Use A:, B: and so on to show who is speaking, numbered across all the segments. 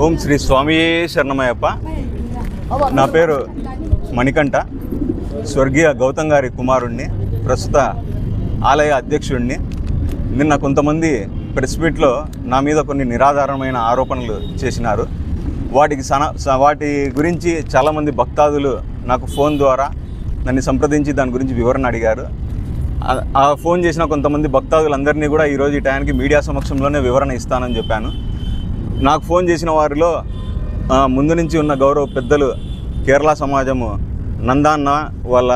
A: ఓం శ్రీ స్వామి శరణమయ్యప్ప. నా పేరు మణికంఠ. స్వర్గీయ గౌతమ్ గారి కుమారుణ్ణి ప్రస్తుత ఆలయ అధ్యక్షుడిని నిన్న కొంతమంది ప్రెస్ మీట్లో నా మీద కొన్ని నిరాధారమైన ఆరోపణలు చేసినారు. వాటికి సన వాటి గురించి చాలామంది భక్తాదులు నాకు ఫోన్ ద్వారా నన్ను సంప్రదించి దాని గురించి వివరణ అడిగారు. ఆ- ఫోన్ చేసిన కొంతమంది భక్తాదులందరినీ కూడా ఈరోజు ఈ టైంకి మీడియా సమక్షంలోనే వివరణ ఇస్తానని చెప్పాను. నాకు ఫోన్ చేసిన వారిలో ముందు నుంచి ఉన్న గౌరవ పెద్దలు కేరళ సమాజము నందాన్న వాళ్ళ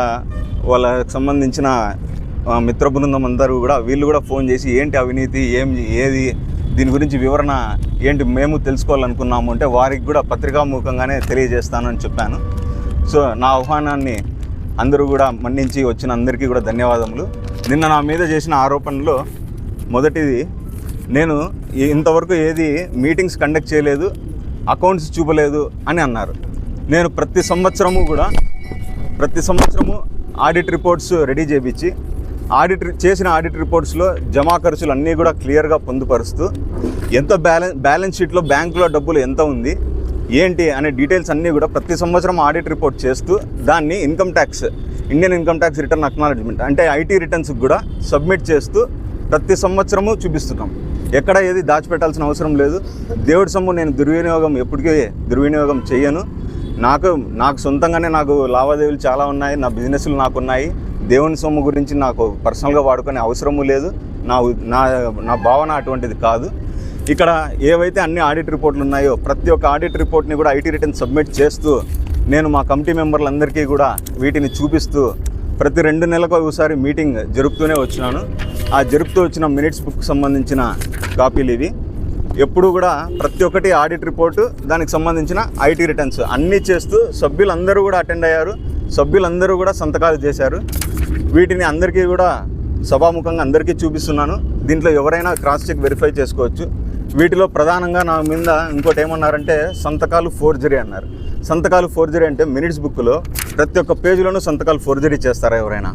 A: వాళ్ళకి సంబంధించిన మిత్ర బృందం అందరూ కూడా వీళ్ళు కూడా ఫోన్ చేసి ఏంటి అవినీతి ఏం ఏది దీని గురించి వివరణ ఏంటి మేము తెలుసుకోవాలనుకున్నాము అంటే వారికి కూడా పత్రికాముఖంగానే తెలియజేస్తానని చెప్పాను. సో నా ఆహ్వానాన్ని అందరూ కూడా మన్నించి వచ్చిన అందరికీ కూడా ధన్యవాదములు. నిన్న నా మీద చేసిన ఆరోపణలో మొదటిది నేను ఇంతవరకు ఏది మీటింగ్స్ కండక్ట్ చేయలేదు అకౌంట్స్ చూపలేదు అని అన్నారు. నేను ప్రతి సంవత్సరము కూడా ప్రతి సంవత్సరము ఆడిట్ రిపోర్ట్స్ రెడీ చేయించి ఆడిట్ చేసిన ఆడిట్ రిపోర్ట్స్లో జమా ఖర్చులు అన్నీ కూడా క్లియర్గా పొందుపరుస్తూ ఎంత బ్యాలెన్స్ బ్యాలెన్స్ షీట్లో బ్యాంకులో డబ్బులు ఎంత ఉంది ఏంటి అనే డీటెయిల్స్ అన్నీ కూడా ప్రతి సంవత్సరం ఆడిట్ రిపోర్ట్ చేస్తూ దాన్ని income tax Indian income tax return acknowledgement అంటే ఐటీ రిటర్న్స్కి కూడా సబ్మిట్ చేస్తూ ప్రతి సంవత్సరము చూపిస్తున్నాం. ఎక్కడ ఏది దాచిపెట్టాల్సిన అవసరం లేదు. దేవుడి సొమ్ము నేను దుర్వినియోగం ఎప్పటికీ దుర్వినియోగం చేయను నాకు నాకు సొంతంగానే నాకు లావాదేవీలు చాలా ఉన్నాయి నా బిజినెస్లు నాకు ఉన్నాయి దేవుని సొమ్ము గురించి నాకు పర్సనల్గా వాడుకునే అవసరము లేదు. నా నా నా భావన అటువంటిది కాదు. ఇక్కడ ఏవైతే అన్ని ఆడిట్ రిపోర్ట్లు ఉన్నాయో ప్రతి ఒక్క ఆడిట్ రిపోర్ట్ని కూడా ఐటీ రిటర్న్ సబ్మిట్ చేస్తూ నేను మా కమిటీ మెంబర్లందరికీ కూడా వీటిని చూపిస్తూ ప్రతి రెండు నెలలకు ఒకసారి మీటింగ్ జరుపుతూనే వచ్చినాను. ఆ జరుపుతూ వచ్చిన మినిట్స్ బుక్ సంబంధించిన కాపీలు ఇవి. ఎప్పుడు కూడా ప్రతి ఒక్కటి ఆడిట్ రిపోర్టు దానికి సంబంధించిన ఐటీ రిటర్న్స్ అన్నీ చేస్తూ సభ్యులందరూ కూడా అటెండ్ అయ్యారు. సభ్యులందరూ కూడా సంతకాలు చేశారు. వీటిని అందరికీ కూడా సభాముఖంగా అందరికీ చూపిస్తున్నాను. దీంట్లో ఎవరైనా క్రాస్ చెక్ వెరిఫై చేసుకోవచ్చు. వీటిలో ప్రధానంగా నా మీద ఇంకోటి ఏమన్నారంటే సంతకాలు ఫోర్జరీ అన్నారు. సంతకాలు ఫోర్జరీ అంటే మినిట్స్ బుక్లో ప్రతి ఒక్క పేజీలోనూ సంతకాలు ఫోర్జరీ చేస్తారా ఎవరైనా?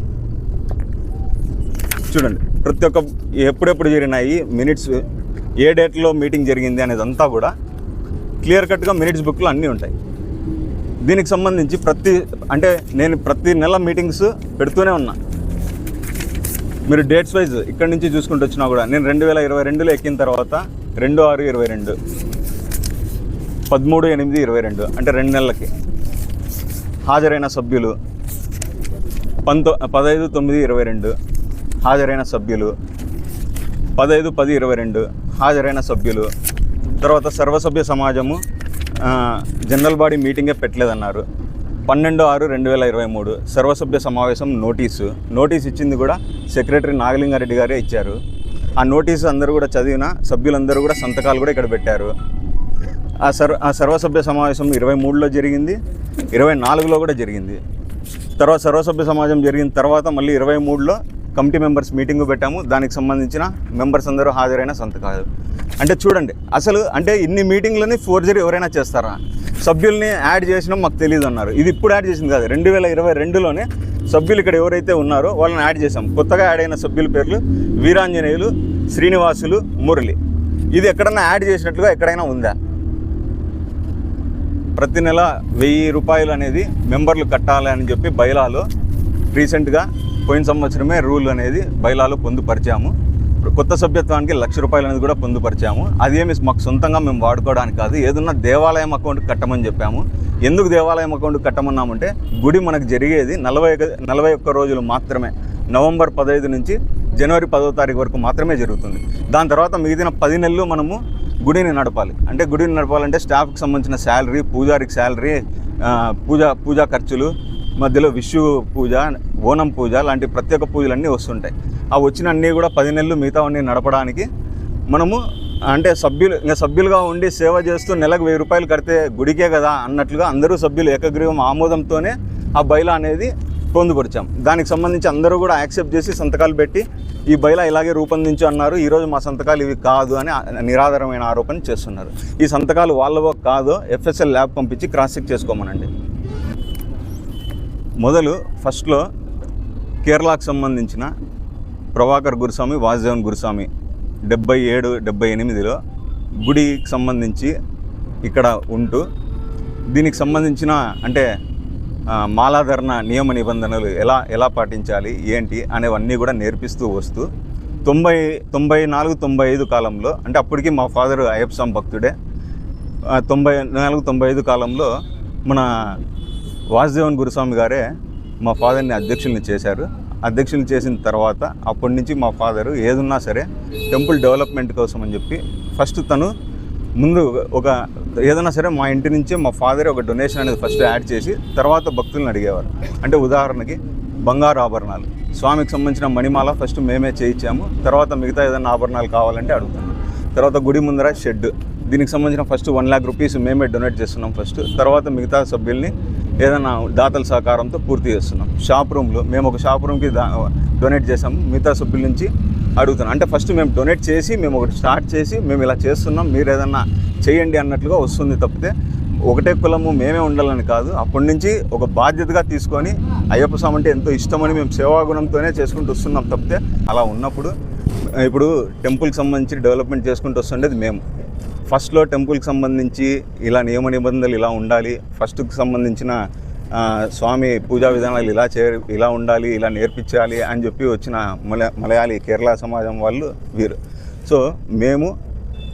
A: చూడండి ప్రతి ఒక్క ఎప్పుడెప్పుడు జరిగినాయి మినిట్స్ ఏ డేట్లో మీటింగ్ జరిగింది అనేదంతా కూడా క్లియర్ కట్గా మినిట్స్ బుక్లో అన్నీ ఉంటాయి. దీనికి సంబంధించి ప్రతి అంటే నేను ప్రతి నెల మీటింగ్స్ పెడుతూనే ఉన్నా. మీరు డేట్స్ వైజ్ ఇక్కడి నుంచి చూసుకుంటూ వచ్చినా కూడా నేను రెండు వేల ఇరవై రెండులో ఎక్కిన తర్వాత రెండు ఆరు ఇరవై రెండు. పదమూడు ఎనిమిది ఇరవై రెండు అంటే రెండు నెలలకి. హాజరైన సభ్యులు పంతొ పదహైదు తొమ్మిది ఇరవై రెండు హాజరైన సభ్యులు పదహైదు పది ఇరవై రెండు హాజరైన సభ్యులు. తర్వాత సర్వసభ్య సమాజము జనరల్ బాడీ మీటింగే పెట్టలేదన్నారు. పన్నెండు ఆరు రెండు వేల ఇరవై మూడు సర్వసభ్య సమావేశం నోటీసు. నోటీస్ ఇచ్చింది కూడా సెక్రటరీ నాగలింగారెడ్డి గారే ఇచ్చారు. ఆ నోటీసు అందరూ కూడా చదివిన సభ్యులందరూ కూడా సంతకాలు కూడా ఇక్కడ పెట్టారు. ఆ సర్వ ఆ సర్వసభ్య సమావేశం ఇరవై మూడులో జరిగింది ఇరవై నాలుగులో కూడా జరిగింది. తర్వాత సర్వసభ్య సమాజం జరిగిన తర్వాత మళ్ళీ ఇరవై మూడులో కమిటీ మెంబర్స్ మీటింగ్ పెట్టాము. దానికి సంబంధించిన మెంబర్స్ అందరూ హాజరైన సంతకాలు అంటే చూడండి అసలు అంటే ఇన్ని మీటింగ్లని ఫోర్జరీ ఎవరైనా చేస్తారా? సభ్యుల్ని యాడ్ చేసినా మాకు తెలియదు అన్నారు. ఇది ఇప్పుడు యాడ్ చేసింది కాదు రెండు వేల ఇరవై రెండులోనే సభ్యులు ఇక్కడ ఎవరైతే ఉన్నారో వాళ్ళని యాడ్ చేసాం కొత్తగా యాడ్ అయిన సభ్యుల పేర్లు వీరాంజనేయులు శ్రీనివాసులు మురళి. ఇది ఎక్కడన్నా యాడ్ చేసినట్లుగా ఎక్కడైనా ఉందా? ప్రతి నెల వెయ్యి రూపాయలు అనేది మెంబర్లు కట్టాలి అని చెప్పి బైలాలో రీసెంట్గా పోయిన సంవత్సరమే రూల్ అనేది బైలాలో పొందుపరిచాము. ఇప్పుడు కొత్త సభ్యత్వానికి లక్ష రూపాయలు అనేది కూడా పొందుపరిచాము. అదేమి మాకు సొంతంగా మేము వాడుకోవడానికి కాదు ఏదన్నా దేవాలయం అకౌంట్ కట్టమని చెప్పాము. ఎందుకు దేవాలయం అకౌంట్ కట్టమన్నామంటే గుడి మనకు జరిగేది నలభై ఒక- నలభై ఒక్క రోజులు మాత్రమే. నవంబర్ పదహైదు నుంచి జనవరి పదో తారీఖు వరకు మాత్రమే జరుగుతుంది. దాని తర్వాత మిగిలిన పది నెలలు మనము గుడిని నడపాలి. అంటే గుడిని నడపాలంటే స్టాఫ్కి సంబంధించిన శాలరీ పూజారికి శాలరీ పూజ పూజా ఖర్చులు మధ్యలో విషు పూజ ఓనం పూజ లాంటి ప్రత్యేక పూజలన్నీ వస్తుంటాయి. ఆ వచ్చిన అన్నీ కూడా పది నెలలు మిగతావన్నీ నడపడానికి మనము అంటే సభ్యులు ఇంకా సభ్యులుగా ఉండి సేవ చేస్తూ నెలకు వెయ్యి రూపాయలు కడితే గుడికే కదా అన్నట్లుగా అందరూ సభ్యులు ఏకగ్రీవం ఆమోదంతోనే ఆ బైలా అనేది పొందుపరిచాం. దానికి సంబంధించి అందరూ కూడా యాక్సెప్ట్ చేసి సంతకాలు పెట్టి ఈ బైలా ఇలాగే రూపొందించు అన్నారు. ఈరోజు మా సంతకాలు ఇవి కాదు అని నిరాధారమైన ఆరోపణ చేస్తున్నారు. ఈ సంతకాలు వాళ్ళవో కాదో ఎఫ్ఎస్ఎల్ ల్యాబ్ పంపించి క్రాస్ చెక్ చేసుకోమనండి. మొదలు ఫస్ట్లో కేరళకు సంబంధించిన ప్రభాకర్ గురుస్వామి వాసుదేవన్ గురుస్వామి డెబ్బై ఏడు డెబ్బై ఎనిమిదిలో గుడికి సంబంధించి ఇక్కడ ఉంటూ దీనికి సంబంధించిన అంటే మాలాధరణ నియమ నిబంధనలు ఎలా ఎలా పాటించాలి ఏంటి అనేవన్నీ కూడా నేర్పిస్తూ వస్తూ తొంభై తొంభై నాలుగు తొంభై ఐదు కాలంలో అంటే అప్పటికి మా ఫాదర్ అయ్యప్ప స్వామి భక్తుడే తొంభై నాలుగు తొంభై ఐదు కాలంలో మన వాసుదేవన్ గురుస్వామి గారే మా ఫాదర్ని అధ్యక్షుల్ని చేశారు. అధ్యక్షులు చేసిన తర్వాత అప్పటి నుంచి మా ఫాదరు ఏదున్నా సరే టెంపుల్ డెవలప్మెంట్ కోసం అని చెప్పి ఫస్ట్ తను ముందు ఒక ఏదైనా సరే మా ఇంటి నుంచే మా ఫాదర్ ఒక డొనేషన్ అనేది ఫస్ట్ యాడ్ చేసి తర్వాత భక్తులను అడిగేవారు. అంటే ఉదాహరణకి బంగారు ఆభరణాలు. స్వామికి సంబంధించిన మణిమాల ఫస్ట్ మేమే చేయించాము. తర్వాత మిగతా ఏదైనా ఆభరణాలు కావాలంటే అడుగుతున్నాం తర్వాత గుడి ముందర షెడ్. దీనికి సంబంధించిన ఫస్ట్ వన్ ల్యాక్ రూపీస్ మేమే డొనేట్ చేస్తున్నాం ఫస్ట్. తర్వాత మిగతా సభ్యుల్ని ఏదైనా దాతల సహకారంతో పూర్తి చేస్తున్నాం. షాప్ రూమ్లో మేము ఒక షాప్ రూమ్కి దా డొనేట్ చేసాము మిగతా సభ్యుల నుంచి అడుగుతున్నాం. అంటే ఫస్ట్ మేము డొనేట్ చేసి మేము ఒకటి స్టార్ట్ చేసి మేము ఇలా చేస్తున్నాం. మీరు ఏదన్నా చేయండి అన్నట్లుగా వస్తుంది తప్పితే ఒకటే కులము మేమే ఉండాలని కాదు. అప్పటి నుంచి ఒక బాధ్యతగా తీసుకొని అయ్యప్ప స్వామి అంటే ఎంతో ఇష్టమని మేము సేవాగుణంతోనే చేసుకుంటూ వస్తున్నాం తప్పితే అలా ఉన్నప్పుడు ఇప్పుడు టెంపుల్కి సంబంధించి డెవలప్మెంట్ చేసుకుంటూ వస్తుండేది మేము. ఫస్ట్లో టెంపుల్కి సంబంధించి ఇలా నియమ నిబంధనలు ఇలా ఉండాలి. ఫస్ట్కి సంబంధించిన స్వామి పూజా విధానాలు ఇలా చే ఇలా ఉండాలి ఇలా నేర్పించాలి అని చెప్పి వచ్చిన మల మలయాళీ కేరళ సమాజం వాళ్ళు వీరు. సో మేము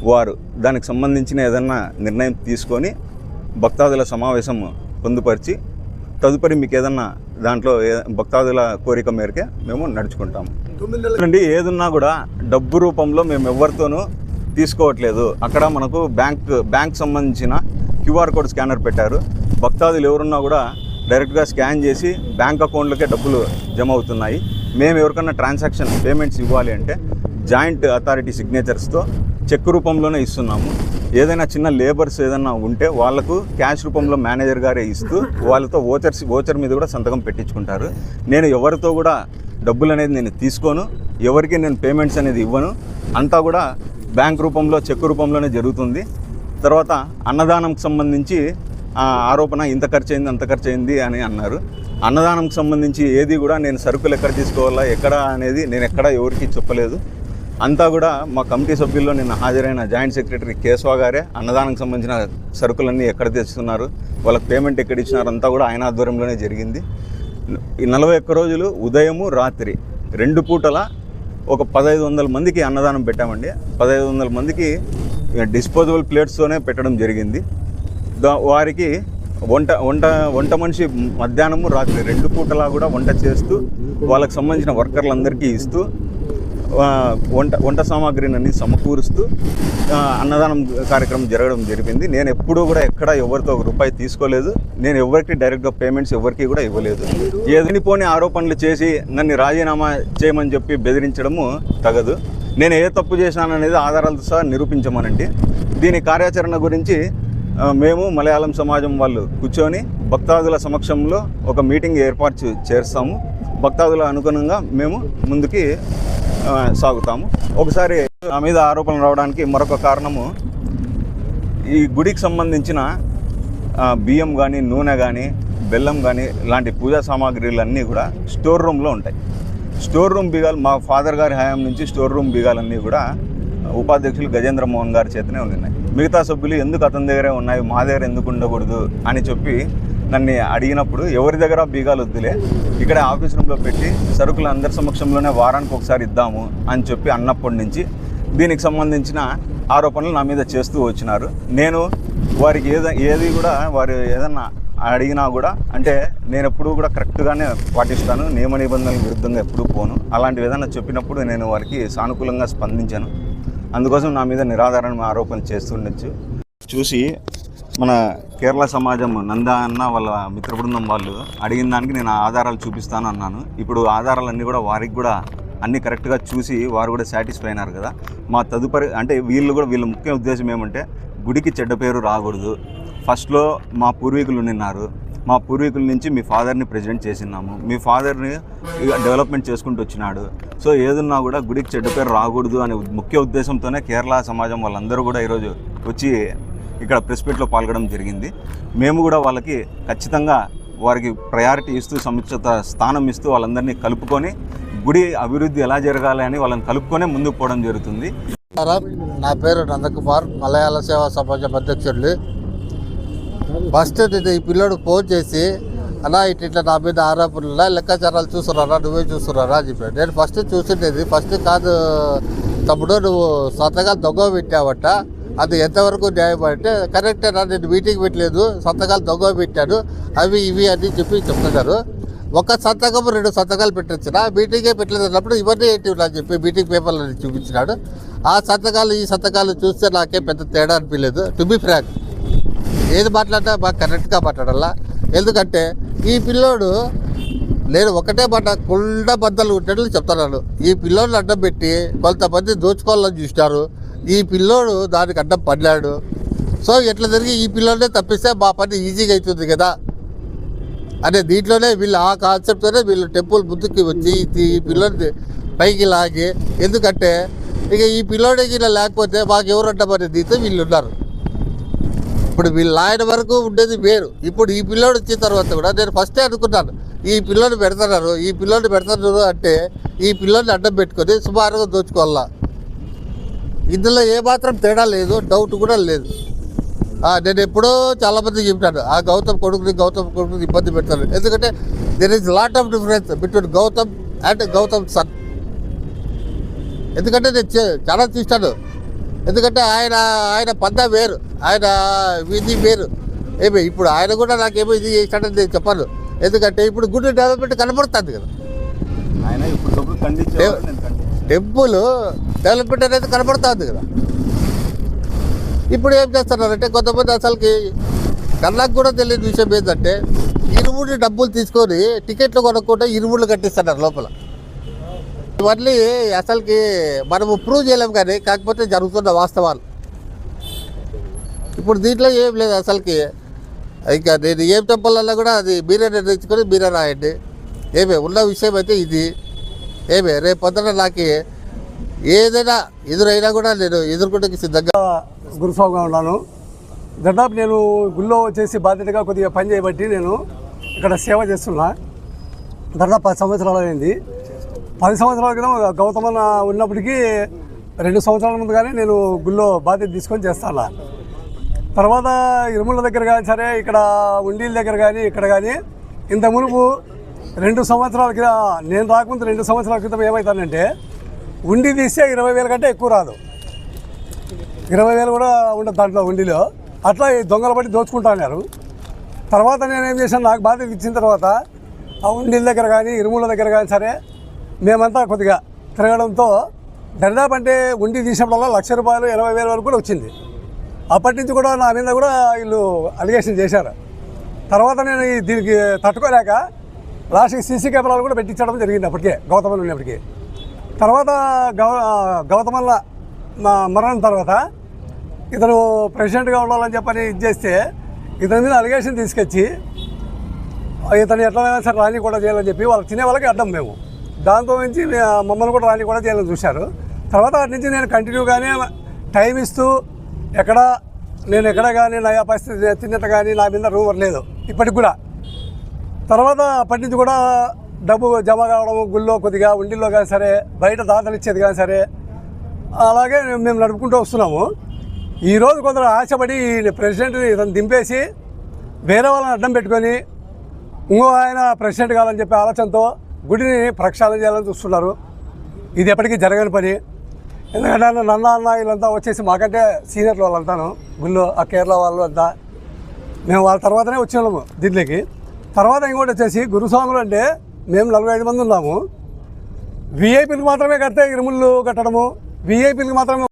A: వారు దానికి సంబంధించిన ఏదన్నా నిర్ణయం తీసుకొని భక్తాదుల సమావేశం పొందుపరిచి తదుపరి మీకు ఏదన్నా దాంట్లో ఏ- భక్తాదుల కోరిక మేరకే మేము నడుచుకుంటాము. అండి ఏదున్నా కూడా డబ్బు రూపంలో మేము ఎవరితోనూ తీసుకోవట్లేదు. అక్కడ మనకు బ్యాంక్ బ్యాంక్ సంబంధించిన క్యూఆర్ కోడ్ స్కానర్ పెట్టారు. భక్తాదులు ఎవరున్నా కూడా డైరెక్ట్గా స్కాన్ చేసి బ్యాంక్ అకౌంట్లకే డబ్బులు జమ అవుతున్నాయి. మేము ఎవరికన్నా ట్రాన్సాక్షన్ పేమెంట్స్ ఇవ్వాలి అంటే జాయింట్ అథారిటీ సిగ్నేచర్స్తో చెక్ రూపంలోనే ఇస్తున్నాము. ఏదైనా చిన్న లేబర్స్ ఏదైనా ఉంటే వాళ్ళకు క్యాష్ రూపంలో మేనేజర్ గారే ఇస్తూ వాళ్ళతో ఓచర్స్ ఓచర్ మీద కూడా సంతకం పెట్టించుకుంటారు. నేను ఎవరితో కూడా డబ్బులు అనేది నేను తీసుకోను. ఎవరికి నేను పేమెంట్స్ అనేది ఇవ్వను. అంతా కూడా బ్యాంక్ రూపంలో చెక్ రూపంలోనే జరుగుతుంది. తర్వాత అన్నదానంకి సంబంధించి ఆరోపణ ఇంత ఖర్చు అయింది అంత ఖర్చు అయింది అని అన్నారు. అన్నదానంకి సంబంధించి ఏది కూడా నేను సరుకులు ఎక్కడ తీసుకోవాలా ఎక్కడ అనేది నేను ఎక్కడ ఎవరికి చెప్పలేదు. అంతా కూడా మా కమిటీ సభ్యుల్లో నిన్న హాజరైన జాయింట్ సెక్రటరీ కేశవ గారే అన్నదానంకి సంబంధించిన సరుకులన్నీ ఎక్కడ తెస్తున్నారు వాళ్ళకి పేమెంట్ ఎక్కడ ఇచ్చినారు అంతా కూడా ఆయన ఆధ్వర్యంలోనే జరిగింది. ఈ నలభై ఒక్క రోజులు ఉదయము రాత్రి రెండు పూటల ఒక పదహైదు వందల మందికి అన్నదానం పెట్టామండి. పదహైదు వందల మందికి డిస్పోజబుల్ ప్లేట్స్తోనే పెట్టడం జరిగింది. వారికి వంట వంట వంట మనిషి మధ్యాహ్నము రాత్రి రెండు పూటలా కూడా వంట చేస్తూ వాళ్ళకి సంబంధించిన వర్కర్లందరికీ ఇస్తూ వంట వంట సామాగ్రిని అన్ని సమకూరుస్తూ అన్నదానం కార్యక్రమం జరగడం జరిగింది. నేను ఎప్పుడూ కూడా ఎక్కడ ఎవరితో ఒక రూపాయి తీసుకోలేదు. నేను ఎవరికి డైరెక్ట్గా పేమెంట్స్ ఎవరికి కూడా ఇవ్వలేదు. ఏదని పోని ఆరోపణలు చేసి నన్ను రాజీనామా చేయమని చెప్పి బెదిరించడము తగదు. నేను ఏ తప్పు చేశాననేది ఆధారాలతో సహా నిరూపించమనండి. దీని కార్యాచరణ గురించి మేము మలయాళం సమాజం వాళ్ళు కూర్చొని భక్తాదుల సమక్షంలో ఒక మీటింగ్ ఏర్పాటు చేస్తాము. భక్తాదుల అనుగుణంగా మేము ముందుకి సాగుతాము. ఒకసారి నా మీద ఆరోపణలు రావడానికి మరొక కారణము ఈ గుడికి సంబంధించిన బియ్యం కానీ నూనె కానీ బెల్లం కానీ ఇలాంటి పూజా సామాగ్రిలన్నీ కూడా స్టోర్ రూమ్లో ఉంటాయి. స్టోర్ రూమ్ బీగాలు మా ఫాదర్ గారి హయాం నుంచి స్టోర్ రూమ్ బీగాలన్నీ కూడా ఉపాధ్యక్షులు గజేంద్ర మోహన్ గారి చేతనే ఉన్నాయి మిగతా సభ్యులు ఎందుకు అతని దగ్గరే ఉన్నాయి మా దగ్గర ఎందుకు ఉండకూడదు అని చెప్పి నన్ను అడిగినప్పుడు ఎవరి దగ్గర బీగాలు వద్దులే ఇక్కడ ఆఫీస్ రూమ్లో పెట్టి సరుకులు అందరి సమక్షంలోనే వారానికి ఒకసారి ఇద్దాము అని చెప్పి అన్నప్పటి నుంచి దీనికి సంబంధించిన ఆరోపణలు నా మీద చేస్తూ వచ్చినారు. నేను వారికి ఏద ఏది కూడా వారు ఏదన్నా అడిగినా కూడా అంటే నేను ఎప్పుడూ కూడా కరెక్ట్గానే పాటిస్తాను నియమ నిబంధనల విరుద్ధంగా ఎప్పుడూ పోను. అలాంటివి ఏదైనా చెప్పినప్పుడు నేను వారికి సానుకూలంగా స్పందించాను. అందుకోసం నా మీద నిరాధారణ ఆరోపణలు చేస్తుండొచ్చు చూసి మన కేరళ సమాజం నందా అన్న వాళ్ళ మిత్ర బృందం వాళ్ళు అడిగిన దానికి నేను ఆధారాలు చూపిస్తాను అన్నాను. ఇప్పుడు ఆధారాలన్నీ కూడా వారికి కూడా అన్నీ కరెక్ట్గా చూసి వారు కూడా సాటిస్ఫై అయినారు కదా. మా తదుపరి అంటే వీళ్ళు కూడా వీళ్ళ ముఖ్య ఉద్దేశం ఏమంటే గుడికి చెడ్డ పేరు రాకూడదు. ఫస్ట్లో మా పూర్వీకులు నిన్నారు. మా పూర్వీకుల నుంచి మీ ఫాదర్ని ప్రెసిడెంట్ చేసినాము మీ ఫాదర్ని డెవలప్మెంట్ చేసుకుంటూ వచ్చినాడు. సో ఏదున్నా కూడా గుడికి చెడ్డ పేరు రాకూడదు అనే ముఖ్య ఉద్దేశంతోనే కేరళ సమాజం వాళ్ళందరూ కూడా ఈరోజు వచ్చి ఇక్కడ ప్రెస్ మీట్లో పాల్గొనడం జరిగింది. మేము కూడా వాళ్ళకి ఖచ్చితంగా వారికి ప్రయారిటీ ఇస్తూ సముచిత స్థానం ఇస్తూ వాళ్ళందరినీ కలుపుకొని గుడి అభివృద్ధి ఎలా జరగాలి అని వాళ్ళని కలుపుకొనే ముందుకు పోవడం జరుగుతుంది.
B: నా పేరు నందకుమార్. మలయాళ సేవా సమాజం అధ్యక్షుడిని ఫస్ట్ నేను ఈ పిల్లోడు ఫోన్ చేసి అన్నా ఇట్ ఇట్లా నా మీద ఆరోపణలా లెక్కాచారాలు చూస్తున్నారా? నువ్వే చూస్తున్నారా? అని చెప్పాడు. నేను ఫస్ట్ చూసిండేది ఫస్ట్ కాదు తమ్ముడు నువ్వు సంతకాలు దొంగ పెట్టావట. అది ఎంతవరకు న్యాయం అంటే కరెక్టేనా నేను మీటింగ్ పెట్టలేదు సంతకాలు దొంగ పెట్టాను అవి ఇవి అని చెప్పి చెప్తున్నారు. ఒక సంతకం రెండు సంతకాలు పెట్టొచ్చిన? మీటింగే పెట్టలేదు అన్నప్పుడు ఇవన్నీ ఏంటి అని చెప్పి మీటింగ్ పేపర్లు చూపించినాడు. ఆ సంతకాలు ఈ సంతకాలు చూస్తే నాకేం పెద్ద తేడా అనిపించలేదు. టు బి ఫ్రాంక్ ఏది మాట్లాడినా బాగా కరెక్ట్గా మాట్లాడాలా? ఎందుకంటే ఈ పిల్లోడు నేను ఒకటే మాట కుండ బద్దలు ఉంటాడు చెప్తున్నాను ఈ పిల్లోడిని అడ్డం పెట్టి కొంతమంది దోచుకోవాలని చూసినారు. ఈ పిల్లోడు దానికి అడ్డం పడినాడు. సో ఎట్లా జరిగి ఈ పిల్లోడే తప్పిస్తే మా పని ఈజీగా అవుతుంది కదా? అనే దీంట్లోనే వీళ్ళు ఆ కాన్సెప్ట్తోనే వీళ్ళు టెంపుల్ ముందుకి వచ్చి ఈ పిల్లోడిని పైకి లాగి ఎందుకంటే ఇక ఈ పిల్లోడే ఇలా లేకపోతే మాకు ఎవరు అడ్డమనే దీంతో వీళ్ళు ఉన్నారు. ఇప్పుడు వీళ్ళు ఆయన వరకు ఉండేది వేరు. ఇప్పుడు ఈ పిల్లోడు వచ్చిన తర్వాత కూడా నేను ఫస్టే అనుకున్నాను ఈ పిల్లోని పెడతారు ఈ పిల్లోని పెడతారు అంటే ఈ పిల్లోని అడ్డం పెట్టుకొని సుమారుగా దోచుకోవాలా? ఇందులో ఏమాత్రం తేడా లేదు డౌట్ కూడా లేదు. నేను ఎప్పుడో చాలామంది చెప్పాను ఆ గౌతమ్ కొడుకుని గౌతమ్ కొడుకుని ఇబ్బంది పెడతాను ఎందుకంటే there is lot of difference between Gautam and Gautam son ఎందుకంటే నేను చే- చాలా చూస్తాను ఎందుకంటే ఆయన ఆయన పంద వేరు. ఆయన విధి వేరు. ఏమి ఇప్పుడు ఆయన కూడా నాకేమో ఇది చేస్తాడని నేను చెప్పాను. ఎందుకంటే ఇప్పుడు గుడ్ డెవలప్మెంట్ కనపడుతుంది కదా. టెంపుల్ డెవలప్మెంట్ అనేది కనపడుతుంది కదా. ఇప్పుడు ఏం చేస్తున్నారంటే కొంతమంది అసలుకి కళ్ళకు కూడా తెలియని విషయం ఏంటంటే ఇరుముడి డబ్బులు తీసుకొని టికెట్లు కొనుక్కుంటే ఇరుముళ్ళు కట్టిస్తున్నారు లోపల. ఇవన్నీ అసలుకి మనము ప్రూవ్ చేయలేం కానీ కాకపోతే జరుగుతున్న వాస్తవాలు. ఇప్పుడు దీంట్లో ఏం లేదు అసలుకి. ఇంకా నేను ఏం చెప్పాలన్నా కూడా అది మీరే నిర్ణయించుకొని మీరే రాయండి. ఏమే ఉన్న విషయం అయితే ఇది. ఏమే రేపు పొద్దున నాకు ఏదైనా ఎదురైనా కూడా నేను ఎదుర్కొంటే సిద్ధంగా
C: గురుస్వామిగా ఉన్నాను. దాదాపు నేను గుళ్ళో వచ్చేసి బాధ్యతగా కొద్దిగా పని చేయబట్టి నేను ఇక్కడ సేవ చేస్తున్నా. దాదాపు పది సంవత్సరాలు అయింది. పది సంవత్సరాల క్రితం గౌతమన్న ఉన్నప్పటికీ రెండు సంవత్సరాల ముందుగానే నేను గుళ్ళో బాధ్యత తీసుకొని చేస్తాను తర్వాత ఇరుముల దగ్గర కానీ సరే ఇక్కడ ఉండీల దగ్గర కానీ ఇక్కడ కానీ ఇంత మునుపు రెండు సంవత్సరాల క్రితం నేను రాకముందు రెండు సంవత్సరాల క్రితం ఏమవుతానంటే ఉండి తీస్తే ఇరవై వేల కంటే ఎక్కువ రాదు. ఇరవై వేలు కూడా ఉండదు దాంట్లో ఉండిలో. అట్లా ఈ దొంగల పట్టి దోచుకుంటాన్నారు తర్వాత నేను ఏం చేశాను నాకు బాధ్యత ఇచ్చిన తర్వాత ఆ ఉండిల దగ్గర కానీ ఇరుముల దగ్గర కానీ సరే మేమంతా కొద్దిగా తిరగడంతో దరిదాపు అంటే ఉండి తీసినప్పుడల్లా లక్ష రూపాయలు ఇరవై వేల వరకు కూడా వచ్చింది. అప్పటి నుంచి కూడా నా మీద కూడా వీళ్ళు అలిగేషన్ చేశారు. తర్వాత నేను దీనికి తట్టుకోలేక లాస్ట్కి సీసీ కెమెరాలు కూడా పెట్టించడం జరిగింది అప్పటికే గౌతమల్ ఉన్నప్పటికీ. తర్వాత గౌ గౌతమల్ల మరణం తర్వాత ఇతను ప్రెసిడెంట్గా ఉండాలని చెప్పని ఇది చేస్తే ఇతని మీద అలిగేషన్ తీసుకొచ్చి ఇతను ఎట్లా సరే రాని కూడా చేయాలని చెప్పి వాళ్ళకి తినే వాళ్ళకి అడ్డం మేము. దాంతో నుంచి మమ్మల్ని కూడా రాని కూడా చేయాలని చూశారు. తర్వాత అటు నుంచి నేను కంటిన్యూగానే టైం ఇస్తూ ఎక్కడ నేను ఎక్కడ కానీ నా పరిస్థితి తిన్నట్టు కానీ నా మీద రూమర్ లేదు ఇప్పటికి కూడా. తర్వాత అప్పటి నుంచి కూడా డబ్బు జమ కావడం గుళ్ళో కొద్దిగా ఉండిలో కానీ సరే బయట దాతలు ఇచ్చేది కానీ సరే అలాగే మేము నడుపుకుంటూ వస్తున్నాము. ఈరోజు కొందరు ఆశపడి ప్రెసిడెంట్ని ప్రెసిడెంట్ ఇతను దింపేసి వేరే వాళ్ళని అడ్డం పెట్టుకొని ఇంకో ఆయన ప్రెసిడెంట్ కావాలని చెప్పే ఆలోచనతో గుడిని ప్రక్షాళన చేయాలని చూస్తున్నారు. ఇది ఎప్పటికీ జరగని పని. ఎందుకంటే నన్న అన్న వీళ్ళంతా వచ్చేసి మాకంటే సీనియర్లు వాళ్ళంతాను. గుళ్ళో ఆ కేరళ వాళ్ళు అంతా. మేము వాళ్ళ తర్వాతనే వచ్చినాము దీంట్లోకి తర్వాత ఇంకోటి వచ్చేసి గురుస్వాములు అంటే మేము నలభై ఐదు మంది ఉన్నాము. విఐపీలకు మాత్రమే కడితే ఇరుముళ్ళు కట్టడము. విఐపీలకు మాత్రమే